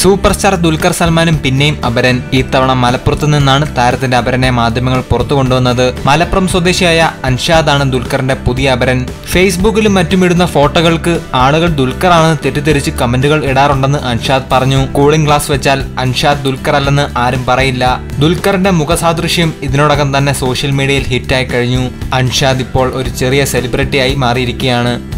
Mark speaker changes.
Speaker 1: Super star Dulquer സൽമാനും പിന്നെയും അപരൻ. ഇത്തവണ മലപ്പുറത്ത് നിന്നാണ് താരത്തിന്റെ അപരനെ മാധ്യമങ്ങൾ പുറത്തു കൊണ്ടുവന്നത്. മലപ്പുറം സ്വദേശിയായ അൻഷാദാണ് ദുൽഖറിന്റെ പുതിയ അപരൻ. ഫേസ്ബുക്കിലും മറ്റും ഇടുന്ന ഫോട്ടോകൾക്ക് ആളുകൾ ദുൽഖർ ആണെന്ന് തെറ്റിദ്ധരിച്ച് കമന്റുകൾ ഇടാറുണ്ടെന്ന് അൻഷാദ് പറഞ്ഞു. കൂളിംഗ് ഗ്ലാസ് വെച്ചാൽ അൻഷാദ് ദുൽഖർ അല്ലെന്ന് ആരും പറയില്ല. ദുൽഖറിന്റെ മുഖസാദൃശ്യം ഇതിനോടകം തന്നെ സോഷ്യൽ മീഡിയയിൽ ഹിറ്റായി കഴിഞ്ഞു. അൻഷാദ് ഇപ്പോൾ ഒരു ചെറിയ സെലിബ്രിറ്റിയായി മാറിയിരിക്കുകയാണ്.